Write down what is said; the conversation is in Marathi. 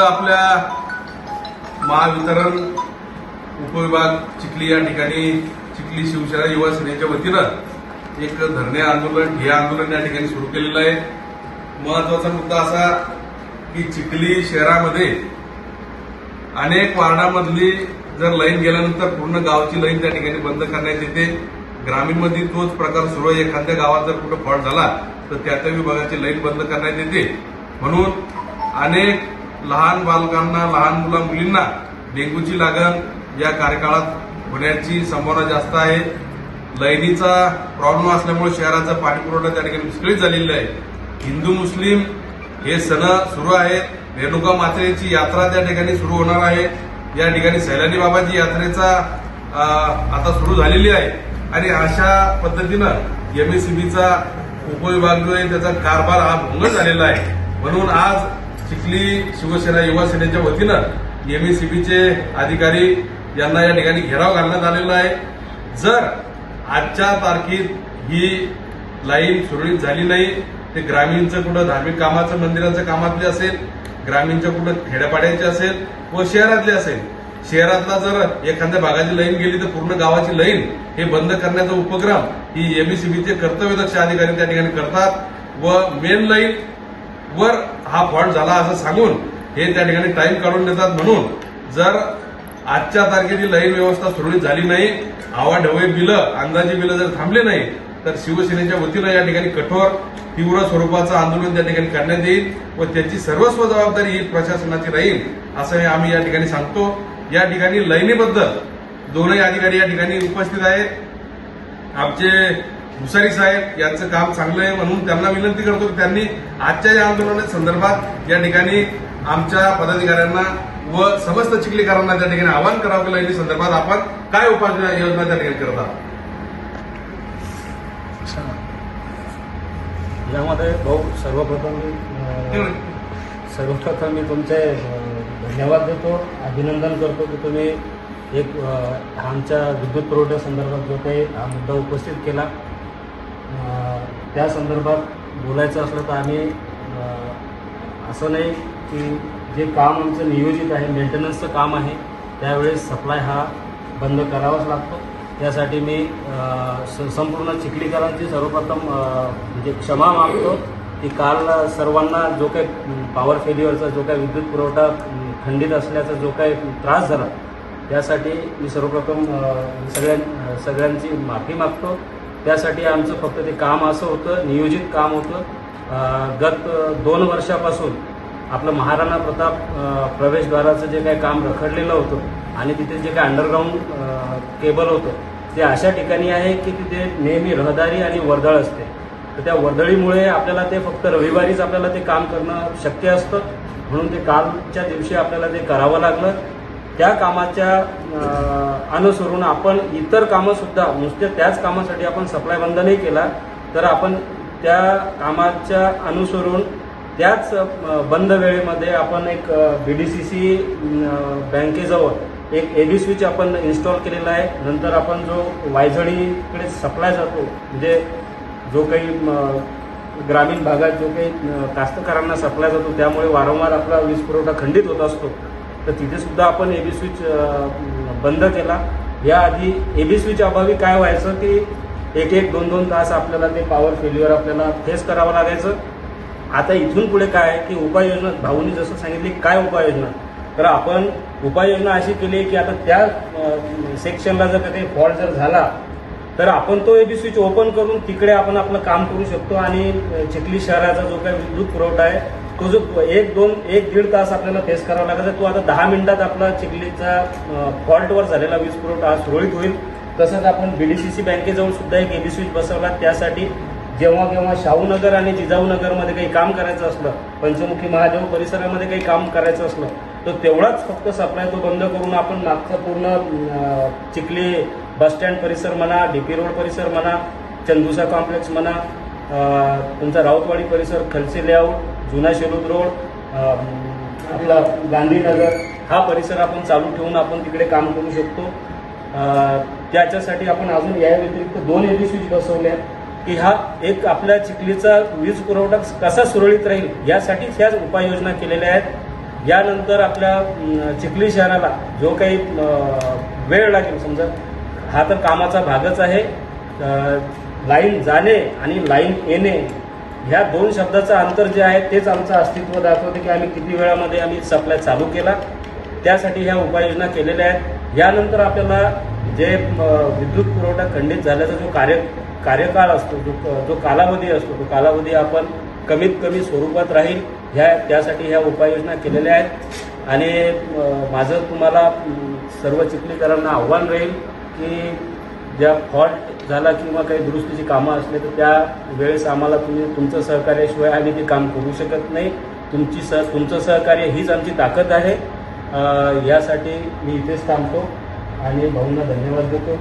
आपल्या महावितरण उपविभाग चिखली या ठिकाणी चिखली शिवसेना युवा सेनेच्या वतीनं एक धरणे आंदोलन हे आंदोलन या ठिकाणी सुरू केलेलं आहे. महत्त्वाचा मुद्दा असा की चिखली शहरामध्ये अनेक वार्डामधली जर लाईन गेल्यानंतर पूर्ण गावची लाईन त्या ठिकाणी बंद करण्यात येते. ग्रामीणमध्ये तोच प्रकार सुरू आहे. एखाद्या गावात जर कुठं फॉल्ट झाला तर त्या त्या विभागाची लाईन बंद करण्यात येते. म्हणून अनेक लहान बालकांना लहान मुला मुलींना डेंग्यूची लागण या कार्यकाळात होण्याची संभावना जास्त आहे. लैनीचा प्रॉब्लेम असल्यामुळे शहराचा पाणीपुरवठा त्या ठिकाणी विस्कळीत झालेला आहे. हिंदू मुस्लिम हे सण सुरू आहेत. रेणुका मातेची यात्रा त्या ठिकाणी सुरू होणार आहे. या ठिकाणी सैलानी बाबाची यात्रेचा आता सुरू झालेली आहे. आणि अशा पद्धतीनं एमएससीबीचा उपविभाग जो आहे त्याचा कारभार हा भंग झालेला आहे. म्हणून आज चिखली शिवसेना युवा सेनेच्या वतीनं एमएसीबीचे अधिकारी यांना या ठिकाणी घेराव घालण्यात आलेला आहे. जर आजच्या तारखेत ही लाईन सुरळीत झाली नाही ते ग्रामीणचं कुठं धार्मिक कामाचं मंदिराचं कामातले असेल ग्रामीणच्या कुठं खेड्यापाड्याचे असेल व शहरातले असेल शहरातला जर एखाद्या भागाची लाईन गेली तर पूर्ण गावाची लाईन हे बंद करण्याचा उपक्रम ही एमईसीबीचे कर्तव्यदक्ष अधिकारी त्या ठिकाणी करतात व मेन लाईन वर हा फॉल्ट झाला असं सांगून हे त्या ठिकाणी टाईम काढून देतात म्हणून जर आजच्या तारखेची लाईन व्यवस्था सुरळीत झाली नाही आवाढवळे बिलं अंदाजी बिलं जर थांबले नाही तर शिवसेनेच्या वतीनं या ठिकाणी कठोर तीव्र स्वरूपाचं आंदोलन त्या ठिकाणी करण्यात येईल व त्याची सर्वस्व जबाबदारी ही प्रशासनाची राहील असं आम्ही या ठिकाणी सांगतो. या ठिकाणी लाईनीबद्दल दोनही अधिकारी या ठिकाणी उपस्थित आहेत. आमचे मुसारी साहेब यांचं काम चांगलं आहे म्हणून त्यांना विनंती करतो की त्यांनी आजच्या या आंदोलना संदर्भात या ठिकाणी आमच्या पदाधिकाऱ्यांना व समस्त चिखलीकरांना त्या ठिकाणी आवाहन करावं की लाईनी संदर्भात आपण काय उपाययोजना योजना त्या ठिकाणी करत आहात? यामध्ये भाऊ सर्वप्रथम मी सर्वप्रथम मी तुमचे धन्यवाद देतो. अभिनंदन करतो की तुम्ही एक आमच्या विद्युत पुरवठ्यासंदर्भात जो काही हा मुद्दा उपस्थित केला. त्या संदर्भात बोलायचं असलं तर आम्ही असं नाही की जे काम आमचं नियोजित आहे मेंटेनन्सचं काम आहे त्यावेळेस सप्लाय हा बंद करावाच लागतो. त्यासाठी मी स- संपूर्ण चिखलीकरांची सर्वप्रथम म्हणजे क्षमा मागतो की काल सर्वांना जो काही पॉवर फेल्युअरचा जो काही विद्युत पुरवठा खंडित असल्याचा जो काही त्रास झाला त्यासाठी मी सर्वप्रथम सगळ्यां सगळ्यांची माफी मागतो. त्यासाठी आमचं फक्त ते काम असं होतं नियोजित काम होतं. गत दोन वर्षापासून आपलं महाराणा प्रताप प्रवेशद्वाराचं जे काही काम रखडलेलं होतं आणि तिथे जे काही अंडरग्राऊंड केबल होतं ते अशा ठिकाणी आहे की तिथे नेहमी रहदारी आणि वर्दळ असते. तर त्या वर्दळीमुळे आपल्याला ते फक्त रविवारीच आपल्याला ते काम करणं शक्य असतं. म्हणून ते कालच्या दिवशी आपल्याला ते करावं लागलं. त्या कामाच्या अनुसरून आपण इतर कामंसुद्धा नुसते त्याच कामासाठी आपण सप्लाय बंद नाही केला तर आपण त्या कामाच्या अनुसरून त्याच बंद वेळेमध्ये आपण एक बी डी सी सी बँकेजवळ एक ए बी स्विच आपण इन्स्टॉल केलेला आहे. नंतर आपण जो वायझडीकडे सप्लाय जातो म्हणजे जो काही ग्रामीण भागात जो काही कास्तकारांना सप्लाय जातो त्यामुळे वारंवार आपला वीज पुरवठा खंडित होत असतो. तर तिथेसुद्धा आपण ए बी स्विच बंद केला. याआधी ए बी स्विच अभावी काय व्हायचं की एक एक दोन दोन तास आपल्याला ते पॉवर फेल्युअर आपल्याला फेस करावं लागायचं. आता इथून पुढे काय आहे की उपाययोजना भाऊनी जसं सांगितली काय उपाययोजना तर आपण उपाययोजना अशी केली की आता त्या सेक्शनला जर काही फॉल्ट जर झाला तर आपण तो एबी स्विच ओपन करून तिकडे आपण आपलं काम करू शकतो आणि चिखली शहराचा जो काही विद्युत पुरवठा आहे तो जो एक दोन एक दीड तास आपल्याला फेस करावा लागायचा तो आता दहा मिनिटात आपला चिखलीचा फॉल्टवर झालेला वीज पुरवठा हा सुरळीत होईल. तसंच आपण बीडीसीसी बँकेजवळ सुद्धा एक एबी स्विच बसवला. त्यासाठी जेव्हा केव्हा शाहूनगर आणि जिजाऊनगरमध्ये काही काम करायचं असलं पंचमुखी महादेव परिसरामध्ये काही काम करायचं असलं तर तेवढाच फक्त सप्लाय तो बंद करून आपण मागचा पूर्ण चिखली बसस्टँड परिसर म्हणा डी पी रोड परिसर म्हणा चंदुसा कॉम्प्लेक्स म्हणा तुमचा राऊतवाडी परिसर खलसे लेआउट जुना शेलूद रोड आपला गांधीनगर हा परिसर आपण चालू ठेवून आपण तिकडे काम करू शकतो. त्याच्यासाठी आपण अजून या व्यतिरिक्त दोन एबी स्विच बसवले की हा एक आपल्या चिखलीचा वीज पुरवठा कसा सुरळीत राहील यासाठीच ह्या उपाययोजना केलेल्या आहेत. यानंतर आपल्या चिखली शहराला जो काही वेळ लागेल समजा हा तर कामाचा भागच आहे. लाईन जाणे आणि लाईन येणे ह्या दोन शब्दाचं अंतर जे आहे तेच आमचं अस्तित्व दाखवते की आम्ही किती वेळामध्ये आम्ही सप्लाय चालू केला. त्यासाठी ह्या उपाययोजना केलेल्या आहेत. यानंतर आपल्याला जे विद्युत पुरवठा खंडित झाल्याचा जो कार्य कार्यकाळ असतो जो जो कालावधी असतो तो कालावधी आपण कमीत कमी स्वरूपात राहील. ह्या त्यासाठी ह्या उपाययोजना केलेल्या आहेत. आणि माझं तुम्हाला सर्व चिखलीकरांना आव्हान राहील की ज्या फॉल्ट झाला किंवा काही दुरुस्तीची कामं असले तर त्या वेळेस आम्हाला तुम्ही तुमचं सहकार्याशिवाय आम्ही ते काम करू शकत नाही. तुमची सह तुमचं सहकार्य हीच आमची ताकद आहे. यासाठी मी इथेच थांबतो आणि भाऊंना धन्यवाद देतो.